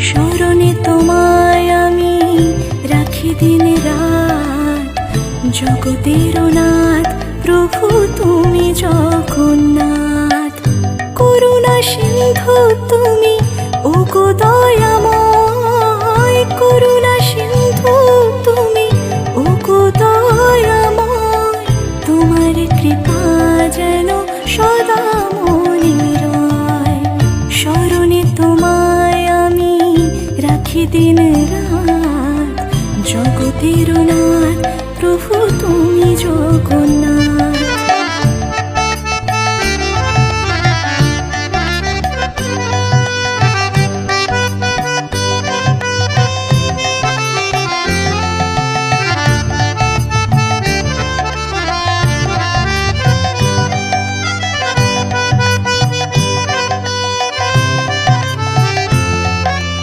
স্মরণে তোমায় আমি রাখি দিন রাত। জগতের নাথ প্রভু তুমি জগন্নাথ। করুণা সিন্ধু তুমি ও গো দয়াময়। করুণা সিন্ধু তুমি ও গো দয়াময়। তোমার কৃপা যেন রাখি দিন রাত জগতের নাথ প্রভু তুমি জগন্নাথ।